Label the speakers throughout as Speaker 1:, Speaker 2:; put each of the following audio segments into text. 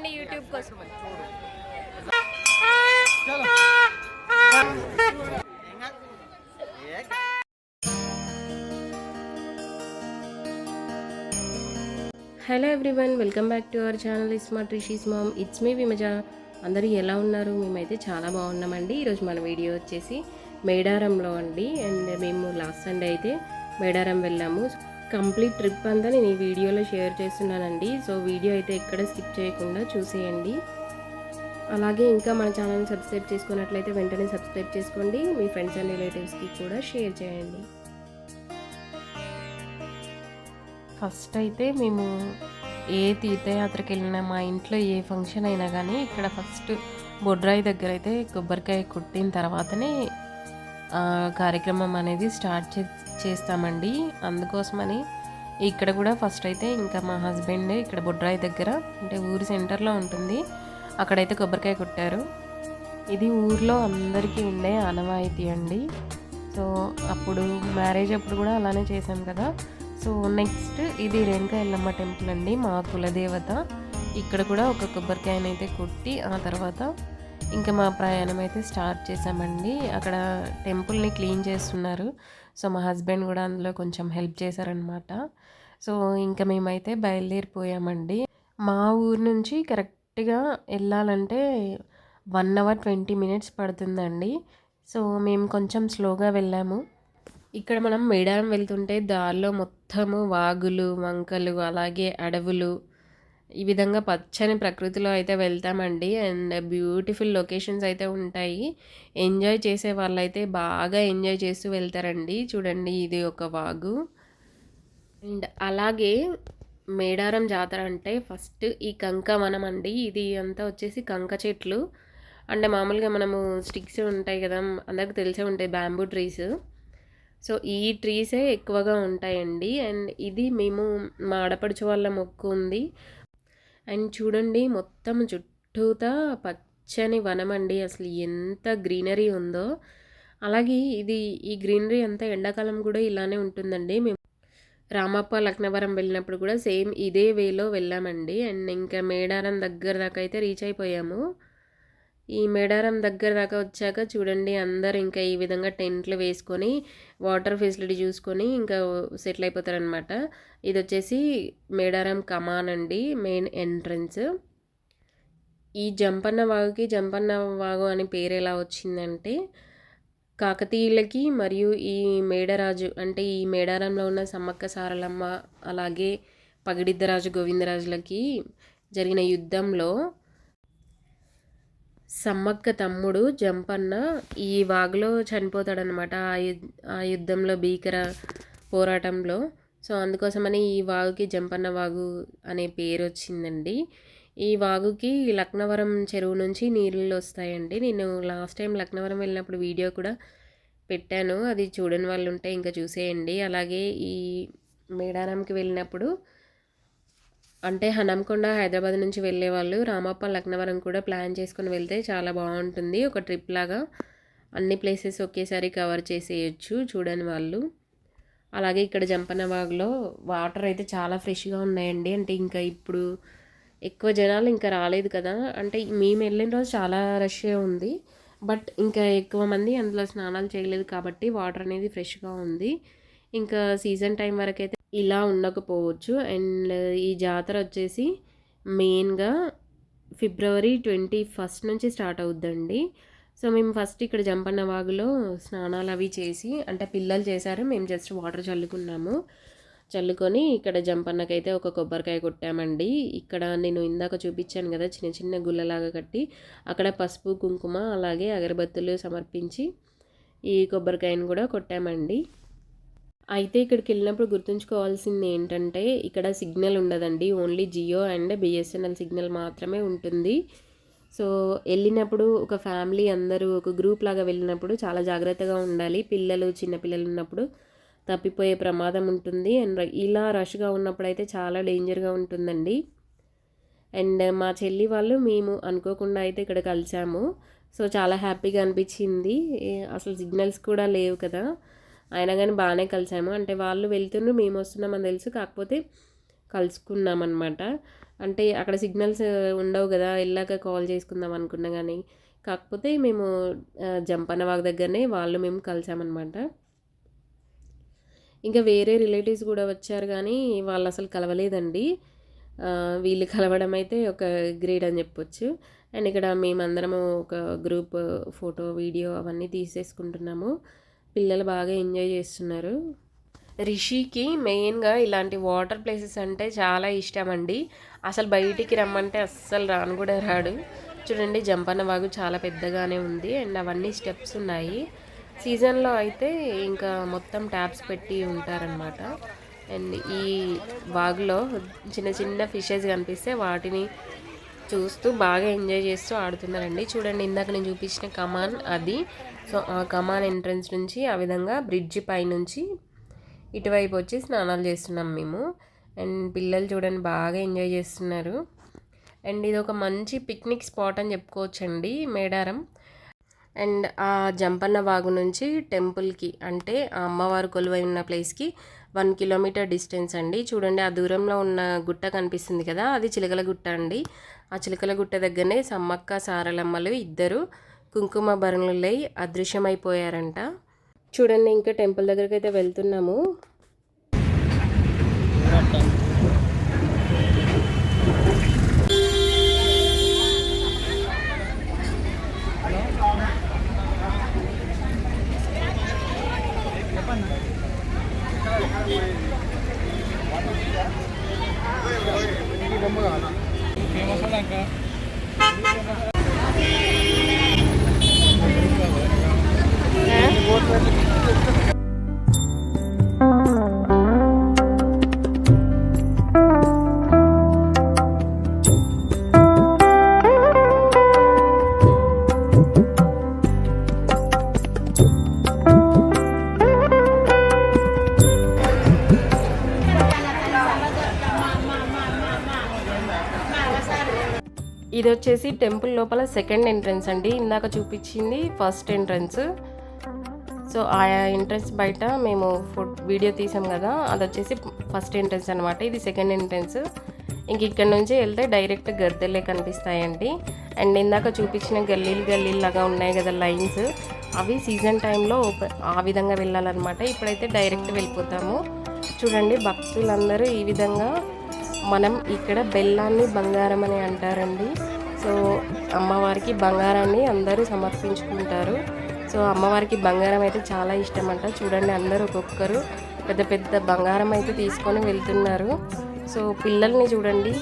Speaker 1: చూడండి యూట్యూబ్ కోసం. Hello everyone welcome back to our channel is మా ట్రిషీస్ మామ్ ఇట్స్ మీ విమజ అందరూ ఎలా ఉన్నారు? మేమైతే చాలా బాగున్నామండి. ఈరోజు మన వీడియో వచ్చేసి మేడారంలో అండి. అండ్ మేము లాస్ట్ సండే అయితే మేడారం వెళ్ళాము. కంప్లీట్ ట్రిప్ అంతా నేను ఈ వీడియోలో షేర్ చేస్తున్నానండి. సో వీడియో అయితే ఎక్కడ స్కిప్ చేయకుండా చూసేయండి. అలాగే ఇంకా మన ఛానల్ని సబ్స్క్రైబ్ చేసుకున్నట్లయితే వెంటనే సబ్స్క్రైబ్ చేసుకోండి. మీ ఫ్రెండ్స్ అండ్ రిలేటివ్స్కి కూడా షేర్ చేయండి. ఫస్ట్ అయితే మేము ఏ తీర్థయాత్రకి వెళ్ళినా మా ఇంట్లో ఏ ఫంక్షన్ అయినా కానీ ఇక్కడ ఫస్ట్ బొడ్రాయి దగ్గర అయితే కొబ్బరికాయ కొట్టిన తర్వాతనే కార్యక్రమం అనేది స్టార్ట్ చే చేస్తామండి. అందుకోసమని ఇక్కడ కూడా ఫస్ట్ అయితే ఇంకా మా హస్బెండ్ ఇక్కడ బుడ్రాయి దగ్గర అంటే ఊరి సెంటర్లో ఉంటుంది. అక్కడైతే కొబ్బరికాయ కొట్టారు. ఇది ఊర్లో అందరికీ ఉండే ఆనవాయితీ అండి. సో అప్పుడు మ్యారేజ్ అప్పుడు కూడా అలానే చేశాం కదా. సో నెక్స్ట్ ఇది రేణుకా ఎల్లమ్మ టెంపుల్ అండి మా కులదేవత. ఇక్కడ కూడా ఒక కొబ్బరికాయనైతే కొట్టి ఆ తర్వాత ఇంకా మా ప్రయాణం అయితే స్టార్ట్ చేసామండి అక్కడ టెంపుల్ని క్లీన్ చేస్తున్నారు. సో మా హస్బెండ్ కూడా అందులో కొంచెం హెల్ప్ చేశారనమాట. సో ఇంకా మేమైతే బయలుదేరిపోయామండి. మా ఊరు నుంచి కరెక్ట్గా వెళ్ళాలంటే వన్ అవర్ ట్వంటీ మినిట్స్ పడుతుందండి. సో మేము కొంచెం స్లోగా వెళ్ళాము. ఇక్కడ మనం మేడారం వెళ్తుంటే దారిలో మొత్తము వాగులు వంకలు అలాగే అడవులు ఈ విధంగా పచ్చని ప్రకృతిలో అయితే వెళ్తామండి. అండ్ బ్యూటిఫుల్ లొకేషన్స్ అయితే ఉంటాయి. ఎంజాయ్ చేసే వాళ్ళైతే బాగా ఎంజాయ్ చేస్తూ వెళ్తారండి. చూడండి ఇది ఒక వాగు. అండ్ అలాగే మేడారం జాతర అంటే ఫస్ట్ ఈ కంక వనం అండి ఇది అంతా వచ్చేసి కంక చెట్లు. అంటే మామూలుగా మనము స్టిక్స్ ఉంటాయి కదా అందరికి తెలిసే ఉంటాయి బ్యాంబూ ట్రీస్. సో ఈ ట్రీసే ఎక్కువగా ఉంటాయండి. అండ్ ఇది మేము మా ఆడపడుచు వాళ్ళ మొక్కు ఉంది. అండ్ చూడండి మొత్తం చుట్టూతా పచ్చని వనం అండి అసలు ఎంత గ్రీనరీ ఉందో. అలాగే ఇది ఈ గ్రీనరీ అంతా ఎండాకాలం కూడా ఇలానే ఉంటుందండి. మేము రామప్ప లక్నవరం వెళ్ళినప్పుడు కూడా సేమ్ ఇదే వేలో వెళ్ళామండి. అండ్ ఇంకా మేడారం దగ్గర దాకా అయితే రీచ్ అయిపోయాము. ఈ మేడారం దగ్గర దాకా వచ్చాక చూడండి అందరు ఇంకా ఈ విధంగా టెంట్లు వేసుకొని వాటర్ ఫెసిలిటీ చూసుకొని ఇంకా సెటిల్ అయిపోతారనమాట ఇది వచ్చేసి మేడారం కమాన్ అండి మెయిన్ ఎంట్రన్స్. ఈ జంపన్న వాగుకి జంపన్న వాగు అని పేరు ఎలా వచ్చిందంటే కాకతీయులకి మరియు ఈ మేడరాజు అంటే ఈ మేడారంలో ఉన్న సమ్మక్క సారలమ్మ అలాగే పగిడిద్దరాజు గోవిందరాజులకి జరిగిన యుద్ధంలో సమ్మక్క తమ్ముడు జంపన్న ఈ వాగులో చనిపోతాడనమాట ఆ యుద్ ఆ యుద్ధంలో భీకర పోరాటంలో. సో అందుకోసమని ఈ వాగుకి జంపన్న వాగు అనే పేరు వచ్చిందండి ఈ వాగుకి లక్నవరం చెరువు నుంచి నీళ్ళు వస్తాయండి. నేను లాస్ట్ టైం లక్నవరం వెళ్ళినప్పుడు వీడియో కూడా పెట్టాను. అది చూడని వాళ్ళు ఉంటే ఇంకా చూసేయండి. అలాగే ఈ మేడారంకి వెళ్ళినప్పుడు అంటే హనంకొండ హైదరాబాద్ నుంచి వెళ్ళే వాళ్ళు రామప్ప లక్నవరం కూడా ప్లాన్ చేసుకొని వెళ్తే చాలా బాగుంటుంది. ఒక ట్రిప్ లాగా అన్ని ప్లేసెస్ ఒకేసారి కవర్ చేసేయచ్చు చూడని వాళ్ళు. అలాగే ఇక్కడ జంపన్న వాటర్ అయితే చాలా ఫ్రెష్గా ఉన్నాయండి. అంటే ఇంకా ఇప్పుడు ఎక్కువ జనాలు ఇంకా రాలేదు కదా. అంటే మేము వెళ్ళిన రోజు చాలా రష్ ఉంది. బట్ ఇంకా ఎక్కువ మంది అందులో స్నానాలు చేయలేదు కాబట్టి వాటర్ అనేది ఫ్రెష్గా ఉంది. ఇంకా సీజన్ టైం వరకు అయితే ఇలా ఉండకపోవచ్చు. అండ్ ఈ జాతర వచ్చేసి మెయిన్గా ఫిబ్రవరి ట్వంటీ ఫస్ట్ నుంచి స్టార్ట్ అవుద్దండి. సో మేము ఫస్ట్ ఇక్కడ జంపన్న వాగులో స్నానాలు అవి చేసి అంటే పిల్లలు చేశారు. మేము జస్ట్ వాటర్ చల్లుకున్నాము. చల్లుకొని ఇక్కడ జంపన్నకైతే ఒక కొబ్బరికాయ కొట్టామండి. ఇక్కడ నేను ఇందాక చూపించాను కదా చిన్న చిన్న గుల్లలాగా కట్టి అక్కడ పసుపు కుంకుమ అలాగే అగరబత్తులు సమర్పించి ఈ కొబ్బరికాయను కూడా కొట్టామండి. అయితే ఇక్కడికి వెళ్ళినప్పుడు గుర్తుంచుకోవాల్సింది ఏంటంటే ఇక్కడ సిగ్నల్ ఉండదండి. Only Jio and BSNL signal మాత్రమే ఉంటుంది. సో వెళ్ళినప్పుడు ఒక ఫ్యామిలీ అందరూ ఒక గ్రూప్ లాగా వెళ్ళినప్పుడు చాలా జాగ్రత్తగా ఉండాలి. పిల్లలు చిన్నపిల్లలు ఉన్నప్పుడు తప్పిపోయే ప్రమాదం ఉంటుంది. అండ్ ఇలా రష్గా ఉన్నప్పుడు అయితే చాలా డేంజర్గా ఉంటుందండి. అండ్ మా చెల్లి వాళ్ళు మేము అనుకోకుండా అయితే ఇక్కడ కలిసాము. సో చాలా హ్యాపీగా అనిపించింది. అసలు సిగ్నల్స్ కూడా లేవు కదా. అయినా కానీ బాగానే కలిసాము. అంటే వాళ్ళు వెళ్తుండ్రు మేము వస్తున్నామని తెలుసు. కాకపోతే కలుసుకున్నాం అనమాట
Speaker 2: అంటే అక్కడ సిగ్నల్స్ ఉండవు కదా వెళ్ళాక కాల్ చేసుకుందాం అనుకున్నా కానీ. కాకపోతే మేము జంపన్నవాగ్ వాగ్ దగ్గరనే వాళ్ళు మేము కలిసామన్నమాట. ఇంకా వేరే రిలేటివ్స్ కూడా వచ్చారు కానీ వాళ్ళు అసలు కలవలేదండి. వీళ్ళు కలవడం అయితే ఒక గ్రేడ్ అని చెప్పొచ్చు. అండ్ ఇక్కడ మేమందరము ఒక గ్రూప్ ఫోటో వీడియో అవన్నీ తీసేసుకుంటున్నాము. పిల్లలు బాగా ఎంజాయ్ చేస్తున్నారు. రిషికి మెయిన్గా ఇలాంటి వాటర్ ప్లేసెస్ అంటే చాలా ఇష్టం అండి అసలు బయటికి రమ్మంటే అస్సలు రాను కూడా రాడు. చూడండి జంపన్న వాగు చాలా పెద్దగానే ఉంది అండ్ అవన్నీ స్టెప్స్ ఉన్నాయి. సీజన్లో అయితే ఇంకా మొత్తం ట్యాప్స్ పెట్టి ఉంటారనమాట అండ్ ఈ వాగులో చిన్న చిన్న ఫిషెస్ కనిపిస్తే వాటిని చూస్తూ బాగా ఎంజాయ్ చేస్తూ ఆడుతున్నారండి. చూడండి ఇందాక నేను చూపించిన కమాన్ అది. సో ఆ కమాన్ ఎంట్రన్స్ నుంచి ఆ విధంగా బ్రిడ్జ్ పైనుంచి ఇటువైపు వచ్చి స్నానాలు చేస్తున్నాం మేము. అండ్ పిల్లలు చూడండి బాగా ఎంజాయ్ చేస్తున్నారు. అండ్ ఇది ఒక మంచి పిక్నిక్ స్పాట్ అని చెప్పుకోవచ్చండి మేడారం. అండ్ ఆ జంపన్న వాగు నుంచి టెంపుల్కి అంటే ఆ అమ్మవారు కొలువై ఉన్న ప్లేస్కి వన్ కిలోమీటర్ డిస్టెన్స్ అండి. చూడండి ఆ దూరంలో ఉన్న గుట్ట కనిపిస్తుంది కదా అది చిలకల గుట్ట అండి. ఆ చిలకల గుట్ట దగ్గరనే సమ్మక్క సారలమ్మలు ఇద్దరు కుంకుమ భరణులై అదృశ్యమైపోయారంట. చూడండి ఇంకా టెంపుల్ దగ్గరికి అయితే వెళ్తున్నాము. Thank you. ఇది వచ్చేసి టెంపుల్ లోపల సెకండ్ ఎంట్రన్స్ అండి. ఇందాక చూపించింది ఫస్ట్ ఎంట్రన్స్. సో ఆ ఎంట్రన్స్ బయట మేము ఫుడ్ వీడియో తీసాం కదా. అది వచ్చేసి ఫస్ట్ ఎంట్రన్స్ అనమాట ఇది సెకండ్ ఎంట్రన్స్. ఇంక ఇక్కడ నుంచి వెళ్తే డైరెక్ట్ గద్దెలే కనిపిస్తాయండి. అండ్ ఇందాక చూపించిన గల్లీలు గల్లీలు లాగా ఉన్నాయి కదా లైన్స్. అవి సీజన్ టైంలో ఆ విధంగా వెళ్ళాలన్నమాట. ఇప్పుడైతే డైరెక్ట్ వెళ్ళిపోతాము. చూడండి భక్తులందరూ ఈ విధంగా మనం ఇక్కడ బెల్లాన్ని బంగారం అని అంటారండి. సో అమ్మవారికి బంగారాన్ని అందరూ సమర్పించుకుంటారు. సో అమ్మవారికి బంగారం అయితే చాలా ఇష్టం అంట చూడండి అందరూ ఒక్కొక్కరు పెద్ద పెద్ద బంగారం అయితే తీసుకొని వెళ్తున్నారు. సో పిల్లల్ని చూడండి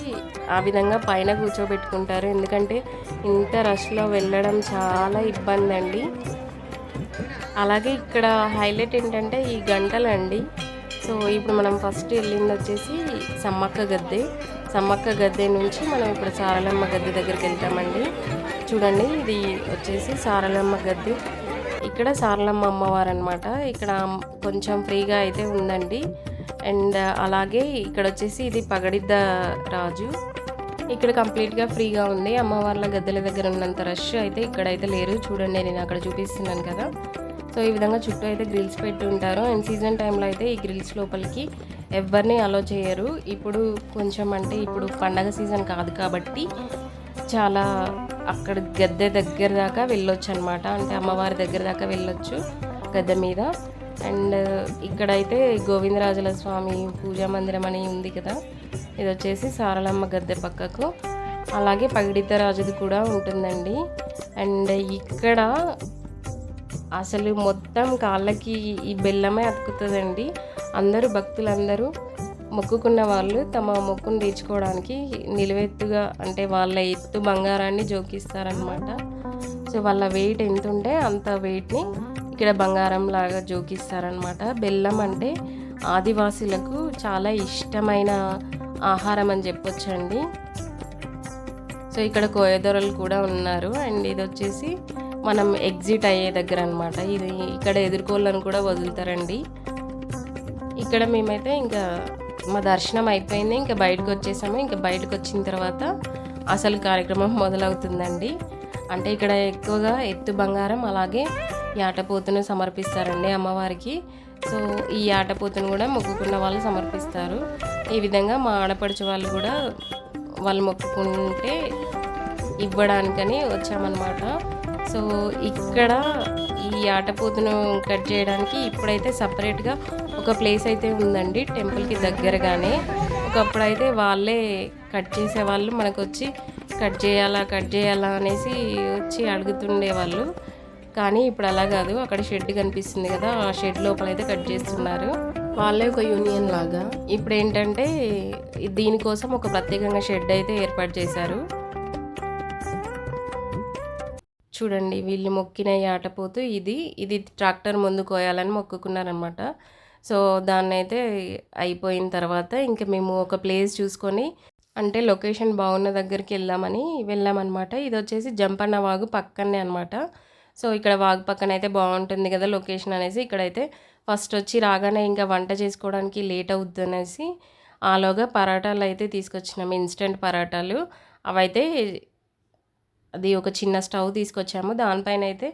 Speaker 2: ఆ విధంగా పైన కూర్చోబెట్టుకుంటారు. ఎందుకంటే ఇంత రష్లో వెళ్ళడం చాలా ఇబ్బంది అండి అలాగే ఇక్కడ హైలైట్ ఏంటంటే ఈ గంటలండి. సో ఇప్పుడు మనం ఫస్ట్ వెళ్ళింది వచ్చేసి సమ్మక్క గద్దె. సమ్మక్క గద్దె నుంచి మనం ఇప్పుడు సారలమ్మ గద్దె దగ్గరికి వెళ్తామండి. చూడండి ఇది వచ్చేసి సారలమ్మ గద్దె. ఇక్కడ సారలమ్మ అమ్మవారు అనమాట ఇక్కడ కొంచెం ఫ్రీగా అయితే ఉందండి. అండ్ అలాగే ఇక్కడ వచ్చేసి ఇది పగడిద్ద రాజు. ఇక్కడ కంప్లీట్గా ఫ్రీగా ఉంది. అమ్మవార్ల గద్దెల దగ్గర ఉన్నంత రష్ అయితే ఇక్కడైతే లేరు. చూడండి నేను అక్కడ చూపిస్తున్నాను కదా. సో ఈ విధంగా చుట్టూ అయితే గ్రిల్స్ పెట్టి ఉంటారు. అండ్ సీజన్ టైంలో అయితే ఈ గ్రిల్స్ లోపలికి ఎవరిని అలో చేయరు. ఇప్పుడు కొంచెం అంటే ఇప్పుడు పండగ సీజన్ కాదు కాబట్టి చాలా అక్కడ గద్దె దగ్గర దాకా వెళ్ళొచ్చు అనమాట అంటే అమ్మవారి దగ్గర దాకా వెళ్ళొచ్చు గద్దె మీద. అండ్ ఇక్కడైతే గోవిందరాజుల స్వామి పూజా మందిరం అని ఉంది కదా. ఇది వచ్చేసి సారలమ్మ గద్దె పక్కకు. అలాగే పగిడిత రాజుది కూడా ఉంటుందండి. అండ్ ఇక్కడ అసలు మొత్తం కాళ్ళకి ఈ బెల్లమే అతుకుతుందండి. అందరూ భక్తులందరూ మొక్కుకున్న వాళ్ళు తమ మొక్కును తీర్చుకోవడానికి నిలువెత్తుగా అంటే వాళ్ళ ఎత్తు బంగారాన్ని జోకిస్తారనమాట సో వాళ్ళ వెయిట్ ఎంత ఉంటే అంత వెయిట్ని ఇక్కడ బంగారం లాగా జోకిస్తారనమాట బెల్లం అంటే ఆదివాసులకు చాలా ఇష్టమైన ఆహారం అని చెప్పొచ్చండి. సో ఇక్కడ కోయదొరలు కూడా ఉన్నారు. అండ్ ఇది వచ్చేసి మనం ఎగ్జిట్ అయ్యే దగ్గర అనమాట ఇది ఇక్కడ ఎదుర్కోళ్ళని కూడా వదులుతారండి. ఇక్కడ మేమైతే ఇంకా మా దర్శనం అయిపోయింది. ఇంకా బయటకు వచ్చేసాము. ఇంకా బయటకు వచ్చిన తర్వాత అసలు కార్యక్రమం మొదలవుతుందండి. అంటే ఇక్కడ ఎక్కువగా ఎత్తు బంగారం అలాగే యాటపోతును సమర్పిస్తారండి అమ్మవారికి. సో ఈ యాటపోతును కూడా మొక్కుకున్న వాళ్ళు సమర్పిస్తారు. ఈ విధంగా మా ఆడపడుచు వాళ్ళు కూడా వాళ్ళు మొక్కుకుంటే ఇవ్వడానికని వచ్చామన్నమాట. సో ఇక్కడ ఈ ఆటపోతును కట్ చేయడానికి ఇప్పుడైతే సపరేట్గా ఒక ప్లేస్ అయితే ఉందండి టెంపుల్కి దగ్గరగానే. ఒకప్పుడైతే వాళ్ళే కట్ చేసేవాళ్ళు మనకు వచ్చి కట్ చేయాలా కట్ చేయాలా అనేసి వచ్చి అడుగుతుండేవాళ్ళు. కానీ ఇప్పుడు అలా కాదు అక్కడ షెడ్ కనిపిస్తుంది కదా ఆ షెడ్ లోపల అయితే కట్ చేస్తున్నారు. వాళ్ళే ఒక యూనియన్ లాగా. ఇప్పుడు ఏంటంటే దీనికోసం ఒక ప్రత్యేకంగా షెడ్ అయితే ఏర్పాటు చేశారు. చూడండి వీళ్ళు మొక్కిన ఆటపోతూ ఇది ఇది ట్రాక్టర్ ముందు కోయాలని మొక్కుకున్నారనమాట సో దాన్ని అయితే అయిపోయిన తర్వాత ఇంకా మేము ఒక ప్లేస్ చూసుకొని అంటే లొకేషన్ బాగున్న దగ్గరికి వెళ్దామని వెళ్ళామన్నమాట. ఇది వచ్చేసి జంపన్న వాగు పక్కనే అనమాట సో ఇక్కడ వాగు పక్కన అయితే బాగుంటుంది కదా లొకేషన్ అనేసి ఇక్కడైతే ఫస్ట్ వచ్చి రాగానే ఇంకా వంట చేసుకోవడానికి లేట్ అవుద్ది అనేసి ఆలోగా పరాటాలు అయితే తీసుకొచ్చినాము ఇన్స్టెంట్ పరాటాలు. అవైతే అది ఒక చిన్న స్టవ్ తీసుకొచ్చాము. దానిపైన అయితే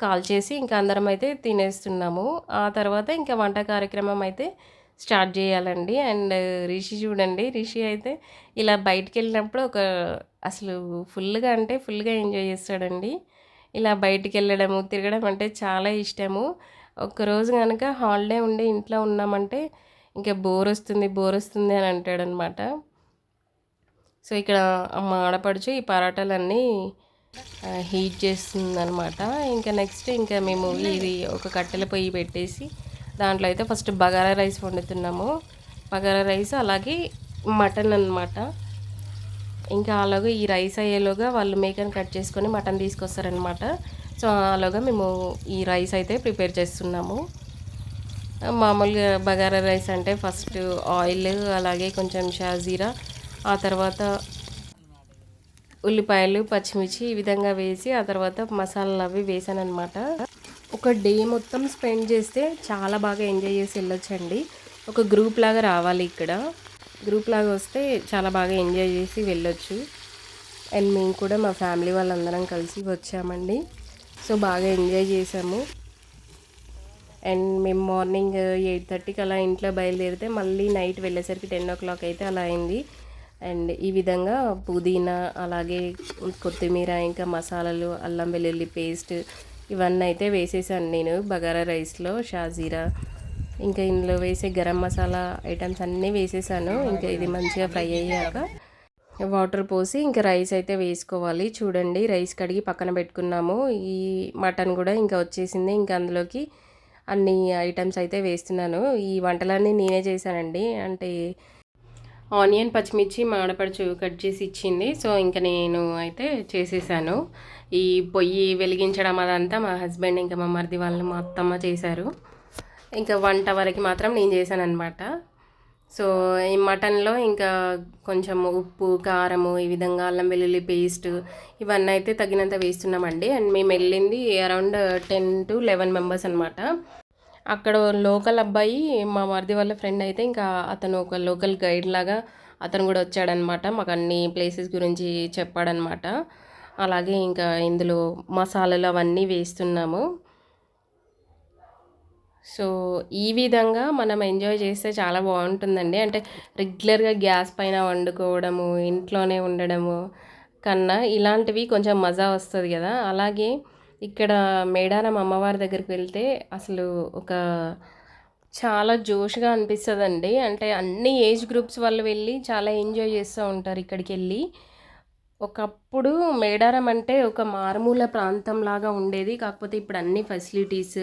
Speaker 2: కాల్ చేసి ఇంకా అందరం అయితే తినేస్తున్నాము. ఆ తర్వాత ఇంకా వంట కార్యక్రమం అయితే స్టార్ట్ చేయాలండి. అండ్ రిషి చూడండి రిషి అయితే ఇలా బయటికి వెళ్ళినప్పుడు ఒక అసలు ఫుల్గా అంటే ఫుల్గా ఎంజాయ్ చేస్తాడండి. ఇలా బయటికి వెళ్ళడము తిరగడం అంటే చాలా ఇష్టము. ఒక్కరోజు కనుక హాలిడే ఉండి ఇంట్లో ఉన్నామంటే ఇంకా బోర్ వస్తుంది బోర్ వస్తుంది అని అంటాడనమాట. సో ఇక్కడ మా ఆడపడుచు ఈ పరాటాలన్నీ హీట్ చేస్తుంది అనమాట ఇంకా నెక్స్ట్ ఇంకా మేము ఇది ఒక కట్టెల పొయ్యి పెట్టేసి దాంట్లో అయితే ఫస్ట్ బగారా రైస్ వండుతున్నాము. బగారా రైస్ అలాగే మటన్ అనమాట ఇంకా అలాగే ఈ రైస్ అయ్యేలోగా వాళ్ళు మేకని కట్ చేసుకొని మటన్ తీసుకొస్తారనమాట సో అలాగా మేము ఈ రైస్ అయితే ప్రిపేర్ చేస్తున్నాము. మామూలుగా బగారా రైస్ అంటే ఫస్ట్ ఆయిల్ అలాగే కొంచెం షాజీరా ఆ తర్వాత ఉల్లిపాయలు పచ్చిమిర్చి ఈ విధంగా వేసి ఆ తర్వాత మసాలాలు అవి వేసాను అనమాట ఒక డే మొత్తం స్పెండ్ చేస్తే చాలా బాగా ఎంజాయ్ చేసి వెళ్ళొచ్చండి. ఒక గ్రూప్ లాగా రావాలి ఇక్కడ. గ్రూప్ లాగా వస్తే చాలా బాగా ఎంజాయ్ చేసి వెళ్ళొచ్చు. అండ్ మేము కూడా మా ఫ్యామిలీ వాళ్ళందరం కలిసి వచ్చామండి. సో బాగా ఎంజాయ్ చేసాము అండ్ మేము మార్నింగ్ ఎయిట్ థర్టీకి అలా ఇంట్లో బయలుదేరితే మళ్ళీ నైట్ వెళ్ళేసరికి టెన్ ఓ క్లాక్ అయితే అలా అయింది. అండ్ ఈ విధంగా పుదీనా అలాగే కొత్తిమీర ఇంకా మసాలాలు అల్లం వెల్లుల్లి పేస్ట్ ఇవన్నీ అయితే వేసేసాను నేను బగారా రైస్లో షాజీరా. ఇంకా ఇందులో వేసే గరం మసాలా ఐటమ్స్ అన్నీ వేసేసాను. ఇంకా ఇది మంచిగా ఫ్రై అయ్యాక వాటర్ పోసి ఇంకా రైస్ అయితే వేసుకోవాలి. చూడండి రైస్ కడిగి పక్కన పెట్టుకున్నాము. ఈ మటన్ కూడా ఇంకా వచ్చేసింది. ఇంకా అందులోకి అన్ని ఐటమ్స్ అయితే వేస్తున్నాను. ఈ వంటలన్నీ నేనే చేశానండి. అంటే ఆనియన్ పచ్చిమిర్చి మాడపడుచు కట్ చేసి ఇచ్చింది. సో ఇంకా నేను అయితే చేసేసాను. ఈ పొయ్యి వెలిగించడం అదంతా మా హస్బెండ్ ఇంకా మా మరిది వాళ్ళు మా అత్తమ్మ చేశారు. ఇంకా వంట వరకు మాత్రం నేను చేశాను అనమాట సో ఈ మటన్లో ఇంకా కొంచెం ఉప్పు కారము ఈ విధంగా అల్లం వెల్లుల్లి పేస్ట్ ఇవన్నీ అయితే తగినంత వేస్తున్నామండి. అండ్ మేము వెళ్ళింది around ten to eleven members అనమాట అక్కడ లోకల్ అబ్బాయి మా మరిది వాళ్ళ ఫ్రెండ్ అయితే ఇంకా అతను ఒక లోకల్ గైడ్ లాగా అతను కూడా వచ్చాడనమాట. మాకు అన్ని ప్లేసెస్ గురించి చెప్పాడనమాట. అలాగే ఇంకా ఇందులో మసాలాలు అవన్నీ వేస్తున్నాము. సో ఈ విధంగా మనం ఎంజాయ్ చేస్తే చాలా బాగుంటుందండి. అంటే రెగ్యులర్గా గ్యాస్ పైన వండుకోవడము ఇంట్లోనే ఉండడము కన్నా ఇలాంటివి కొంచెం మజా వస్తుంది కదా. అలాగే ఇక్కడ మేడారం అమ్మవారి దగ్గరికి వెళ్తే అసలు ఒక చాలా జోష్గా అనిపిస్తుందండి. అంటే అన్ని ఏజ్ గ్రూప్స్ వాళ్ళు వెళ్ళి చాలా ఎంజాయ్ చేస్తూ ఉంటారు ఇక్కడికి వెళ్ళి. ఒకప్పుడు మేడారం అంటే ఒక మారుమూల ప్రాంతం లాగా ఉండేది. కాకపోతే ఇప్పుడు అన్ని ఫెసిలిటీస్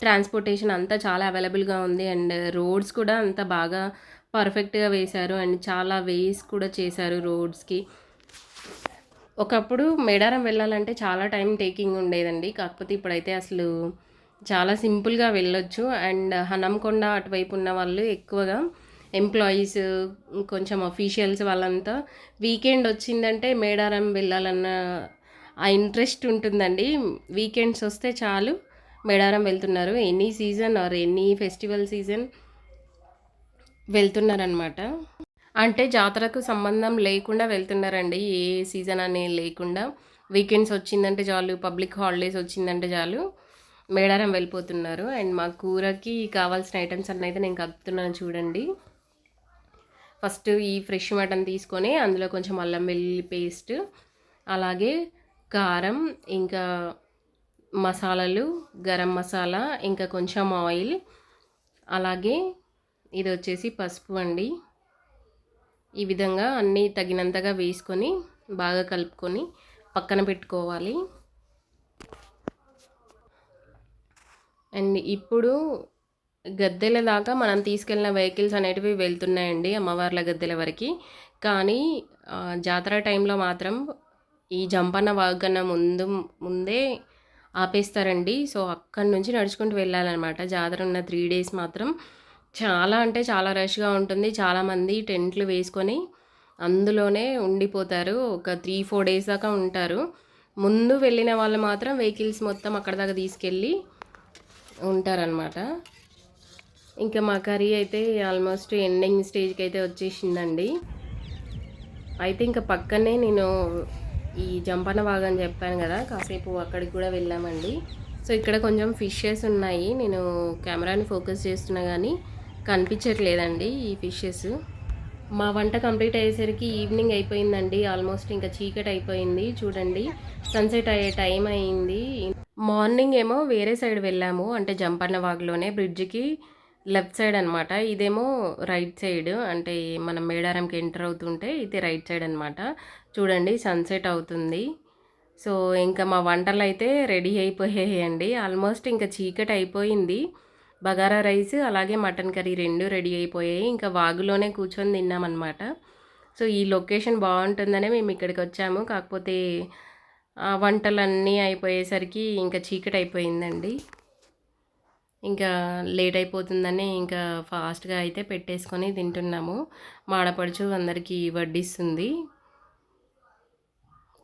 Speaker 2: ట్రాన్స్పోర్టేషన్ అంతా చాలా అవైలబుల్గా ఉంది. అండ్ రోడ్స్ కూడా అంత బాగా పర్ఫెక్ట్గా వేశారు. అండ్ చాలా వేస్ కూడా చేశారు రోడ్స్కి. ఒకప్పుడు మేడారం వెళ్ళాలంటే చాలా టైం టేకింగ్ ఉండేదండి. కాకపోతే ఇప్పుడైతే అసలు చాలా సింపుల్గా వెళ్ళొచ్చు. అండ్ హనంకొండ అటువైపు ఉన్న వాళ్ళు ఎక్కువగా ఎంప్లాయీస్ కొంచెం అఫీషియల్స్ వాళ్ళంతా వీకెండ్ వచ్చిందంటే మేడారం వెళ్ళాలన్న ఆ ఇంట్రెస్ట్ ఉంటుందండి. వీకెండ్స్ వస్తే చాలు మేడారం వెళ్తున్నారు. Any season or any festival season వెళ్తున్నారనమాట అంటే జాతరకు సంబంధం లేకుండా వెళ్తున్నారండి. ఏ సీజన్ అనేది లేకుండా. వీకెండ్స్ వచ్చిందంటే చాలు పబ్లిక్ హాలిడేస్ వచ్చిందంటే చాలు మేడారం వెళ్ళిపోతున్నారు. అండ్ మా కూరకి కావాల్సిన ఐటమ్స్ అన్నీ అయితే నేను కలుపుతున్నాను చూడండి. ఫస్ట్ ఈ ఫ్రెష్ మటన్ తీసుకొని అందులో కొంచెం అల్లం వెల్లుల్లి పేస్ట్ అలాగే కారం ఇంకా మసాలాలు గరం మసాలా ఇంకా కొంచెం ఆయిల్ అలాగే ఇది వచ్చేసి పసుపు అండి. ఈ విధంగా అన్నీ తగినంతగా వేసుకొని బాగా కలుపుకొని పక్కన పెట్టుకోవాలి. అండ్ ఇప్పుడు గద్దెల దాకా మనం తీసుకెళ్ళిన వెహికల్స్ అనేటివి వెళ్తున్నాయండి అమ్మవార్ల గద్దెల వరకు. కానీ జాతర టైంలో మాత్రం ఈ జంపన్న వాగన్న ముందు ముందే ఆపేస్తారండి. సో అక్కడి నుంచి నడుచుకుంటూ వెళ్ళాలన్నమాట. జాతర ఉన్న త్రీ డేస్ మాత్రం చాలా అంటే చాలా రష్గా ఉంటుంది. చాలామంది టెంట్లు వేసుకొని అందులోనే ఉండిపోతారు. ఒక త్రీ ఫోర్ డేస్ దాకా ఉంటారు. ముందు వెళ్ళిన వాళ్ళు మాత్రం వెహికల్స్ మొత్తం అక్కడ దాకా తీసుకెళ్ళి ఉంటారనమాట ఇంకా మా కర్రీ అయితే ఆల్మోస్ట్ ఎండింగ్ స్టేజ్కి అయితే వచ్చేసిందండి. అయితే ఇంకా పక్కనే నేను ఈ జంపన అని చెప్పాను కదా కాసేపు అక్కడికి కూడా వెళ్ళామండి. సో ఇక్కడ కొంచెం ఫిషెస్ ఉన్నాయి. నేను కెమెరాని ఫోకస్ చేస్తున్నా కానీ కనిపించట్లేదండి ఈ ఫిషెస్. మా వంట కంప్లీట్ అయ్యేసరికి ఈవినింగ్ అయిపోయిందండి. ఆల్మోస్ట్ ఇంకా చీకటి అయిపోయింది. చూడండి సన్సెట్ అయ్యే టైం అయింది మార్నింగ్ ఏమో వేరే సైడ్ వెళ్ళాము. అంటే జంపన్న వాగ్లోనే బ్రిడ్జ్కి లెఫ్ట్ సైడ్ అనమాట ఇదేమో రైట్ సైడ్. అంటే మనం మేడారంకి ఎంటర్ అవుతుంటే ఇది రైట్ సైడ్ అనమాట చూడండి సన్సెట్ అవుతుంది. సో ఇంకా మా వంటలు అయితే రెడీ అయిపోయాయండి. ఆల్మోస్ట్ ఇంకా చీకటి అయిపోయింది. బగారా రైస్ అలాగే మటన్ కర్రీ రెండు రెడీ అయిపోయాయి. ఇంకా వాగులోనే కూర్చొని తిన్నామన్నమాట. సో ఈ లొకేషన్ బాగుంటుందనే మేము ఇక్కడికి వచ్చాము. కాకపోతే వంటలన్నీ అయిపోయేసరికి ఇంకా చీకటి అయిపోయిందండి. ఇంకా లేట్ అయిపోతుందని ఇంకా ఫాస్ట్గా అయితే పెట్టేసుకొని తింటున్నాము. మాడపడుచు అందరికీ వడ్డిస్తుంది.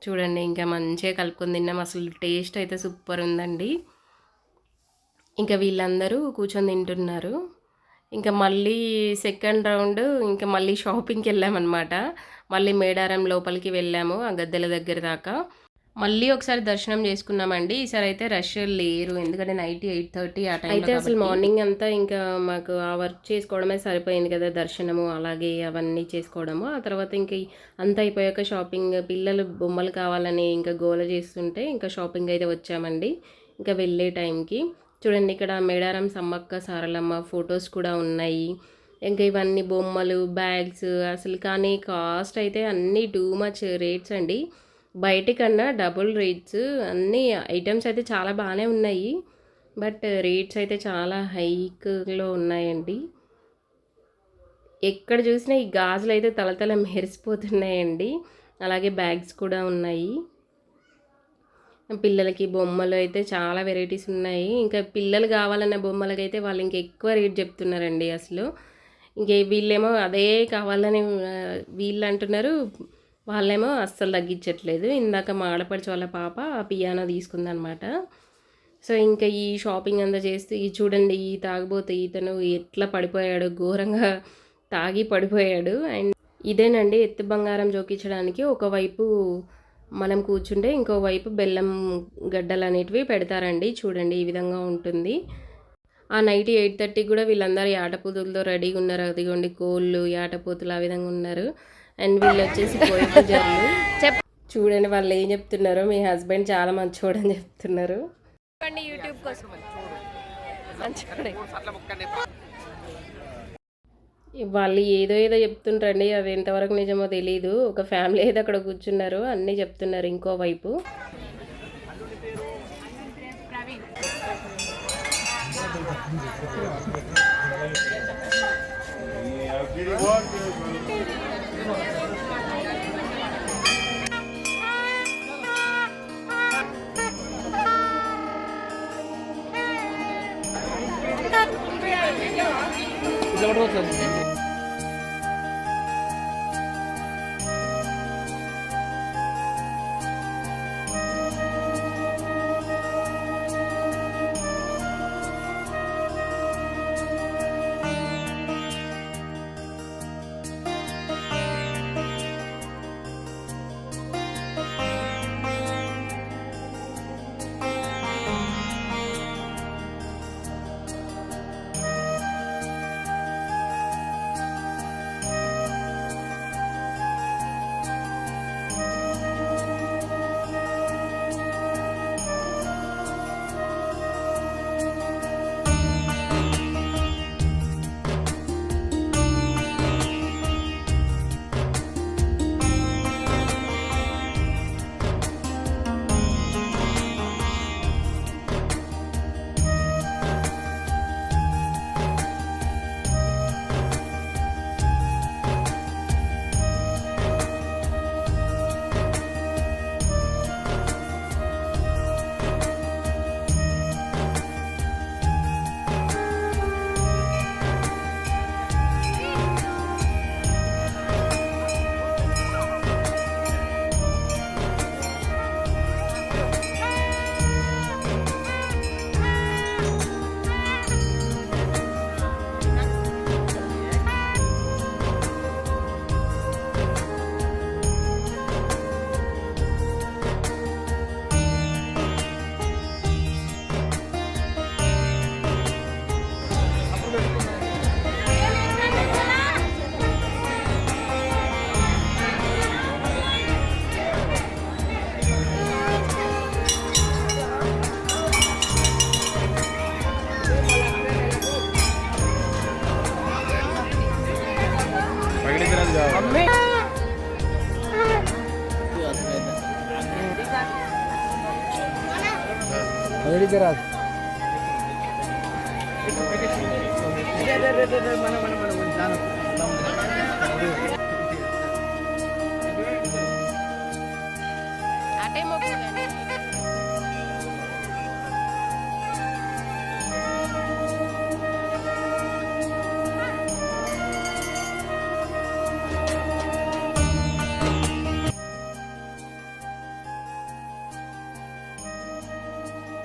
Speaker 2: చూడండి ఇంకా మంచిగా కలుపుకొని తిన్నాం. అసలు టేస్ట్ అయితే సూపర్ ఉందండి. ఇంకా వీళ్ళందరూ కూర్చొని తింటున్నారు. ఇంకా మళ్ళీ సెకండ్ రౌండ్ ఇంకా మళ్ళీ షాపింగ్కి వెళ్ళామన్నమాట. మళ్ళీ మేడారం లోపలికి వెళ్ళాము ఆ గద్దెల దగ్గర దాకా. మళ్ళీ ఒకసారి దర్శనం చేసుకున్నామండి. ఈసారి అయితే రష్ లేరు ఎందుకంటే నైట్ ఎయిట్ థర్టీ ఆ టైం అయితే అసలు మార్నింగ్ అంతా ఇంకా మాకు ఆ వర్క్ చేసుకోవడమే సరిపోయింది కదా దర్శనము అలాగే అవన్నీ చేసుకోవడము. ఆ తర్వాత ఇంకా అంతా అయిపోయాక షాపింగ్ పిల్లలు బొమ్మలు కావాలని ఇంకా గోల చేస్తుంటే ఇంకా షాపింగ్ అయితే వచ్చామండి. ఇంకా వెళ్ళే టైంకి చూడండి ఇక్కడ మేడారం సమ్మక్క సారలమ్మ ఫొటోస్ కూడా ఉన్నాయి. ఇంకా ఇవన్నీ బొమ్మలు బ్యాగ్స్ అసలు కానీ కాస్ట్ అయితే అన్నీ టూ మచ్ రేట్స్ అండి. బయట కన్నా డబుల్ రేట్స్ అన్ని ఐటమ్స్ అయితే చాలా బాగానే ఉన్నాయి. బట్ రేట్స్ అయితే చాలా హైక్లో ఉన్నాయండి. ఎక్కడ చూసినా ఈ గాజులు అయితే తలతల మెరిసిపోతున్నాయండి. అలాగే బ్యాగ్స్ కూడా ఉన్నాయి. పిల్లలకి బొమ్మలు అయితే చాలా వెరైటీస్ ఉన్నాయి. ఇంకా పిల్లలు కావాలన్న బొమ్మలకైతే వాళ్ళు ఇంకా ఎక్కువ రేట్ చెప్తున్నారండి అసలు. ఇంకే వీళ్ళేమో అదే కావాలని వీళ్ళు అంటున్నారు. వాళ్ళేమో అస్సలు తగ్గించట్లేదు. ఇందాక మా ఆడపడిచి వాళ్ళ పాప పియానో తీసుకుందనమాట. సో ఇంకా ఈ షాపింగ్ అంతా చేస్తూ ఈ చూడండి ఈ తాగిపోతే ఇతను ఎట్లా పడిపోయాడు ఘోరంగా తాగి పడిపోయాడు. అండ్ ఇదేనండి ఎత్తు బంగారం జోకించడానికి ఒకవైపు మనం కూర్చుంటే ఇంకోవైపు బెల్లం గడ్డలు అనేటివి పెడతారండి. చూడండి ఈ విధంగా ఉంటుంది. ఆ నైట్ ఎయిట్ థర్టీకి కూడా వీళ్ళందరూ యాటపూతులతో రెడీగా ఉన్నారు. అదిగోండి కోళ్ళు యాటపూతులు ఆ విధంగా ఉన్నారు. అండ్ వీళ్ళు వచ్చేసి కోయి పూజారులు. చెప్ చూడండి వాళ్ళు ఏం చెప్తున్నారో. మీ హస్బెండ్ చాలా మంచోడని చెప్తున్నారు. యూట్యూబ్ కోసం. వాళ్ళు ఏదో ఏదో చెప్తుంటారండి అది ఎంతవరకు నిజమో తెలియదు ఒక ఫ్యామిలీ అయితే అక్కడ కూర్చున్నారు అన్నీ చెప్తున్నారు ఇంకో వైపు. ఇట్లా పట్టుకోవచ్చు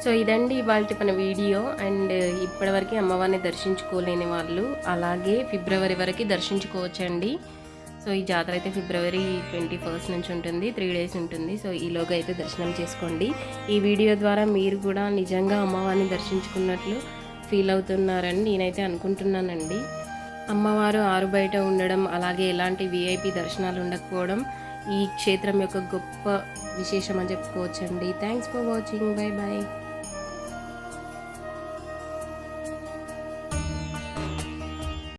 Speaker 2: సో ఇదండి ఇవాళ మన వీడియో. అండ్ ఇప్పటివరకు అమ్మవారిని దర్శించుకోలేని వాళ్ళు అలాగే ఫిబ్రవరి వరకు దర్శించుకోవచ్చండి. సో ఈ జాతర అయితే ఫిబ్రవరి ట్వంటీ ఫస్ట్ నుంచి ఉంటుంది త్రీ డేస్ ఉంటుంది. సో ఈలోగా అయితే దర్శనం చేసుకోండి. ఈ వీడియో ద్వారా మీరు కూడా నిజంగా అమ్మవారిని దర్శించుకున్నట్లు ఫీల్ అవుతున్నారని నేనైతే అనుకుంటున్నానండి. అమ్మవారు ఆరు బయట ఉండడం అలాగే ఎలాంటి విఐపి దర్శనాలు ఉండకపోవడం ఈ క్షేత్రం యొక్క గొప్ప విశేషం అని చెప్పుకోవచ్చండి. Thanks for watching bye bye